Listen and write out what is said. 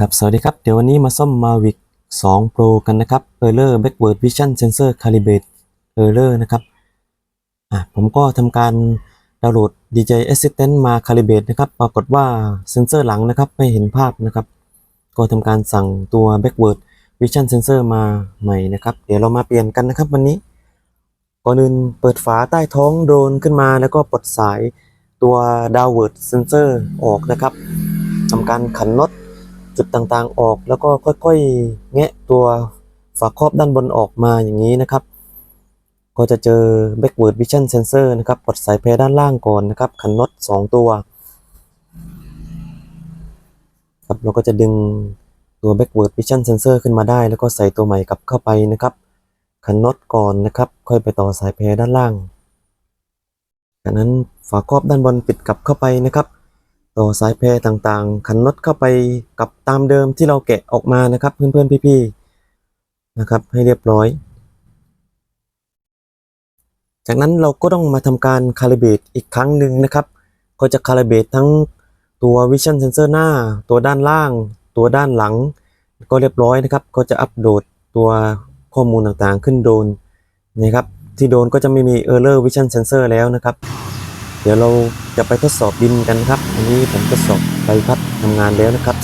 ครับ สวัสดีครับ เดี๋ยววันนี้มาซ่อม Mavic 2 Pro กันนะครับ Error Backward Vision Sensor Calibrate Error นะครับ อะ ผมก็ทำการดาวน์โหลด DJI Assistant มา Calibrate นะครับ ปรากฏว่าเซนเซอร์หลังนะครับ ไม่เห็นภาพนะครับ ก็ทำการสั่งตัว Backward Vision Sensor มาใหม่นะครับ เดี๋ยวเรามาเปลี่ยนกันนะครับวันนี้ ก่อนอื่นเปิดฝาใต้ท้องโดรนขึ้นมา แล้วก็ปลดสายตัว downward sensor ออกนะครับทำการขันน็อต จุดต่างๆออก แล้วก็ค่อยๆ แงะตัวฝาครอบด้านบนออกมาอย่างนี้นะครับ ก็จะเจอ backward vision sensor นะครับปลดสายเพด้านล่างก่อนนะครับ ขันน็อต2 ตัวครับเราก็จะดึงตัว backward vision sensor ขึ้นมาได้ แล้วก็ใส่ตัวใหม่กลับเข้าไปนะครับ ขันน็อตก่อนนะครับ ค่อยไปต่อสายแพรด้านล่างจากนั้นฝาครอบด้านบนปิดกลับเข้าไปนะครับ ต่อสายแพรต่างๆ ขันน็อตเข้าไปกับตามเดิมที่เราแกะออกมานะครับ เพื่อนๆพี่ๆนะครับ ให้เรียบร้อย จากนั้นเราก็ต้องมาทำการคาลิเบตอีกครั้งหนึ่งนะครับ ก็จะคาลิเบตทั้งตัว Vision Sensor หน้า ตัวด้านล่าง ตัวด้านหลัง ก็เรียบร้อยนะครับ ก็จะอัปโหลดตัวข้อมูลต่างๆ ขึ้นโดรนนะครับ ที่โดรนก็จะไม่มี Error Vision Sensor แล้วนะครับ เดี๋ยวเราจะไปทดสอบดินกันครับ อันนี้ผมทดสอบใบพัดทำงานแล้วนะครับ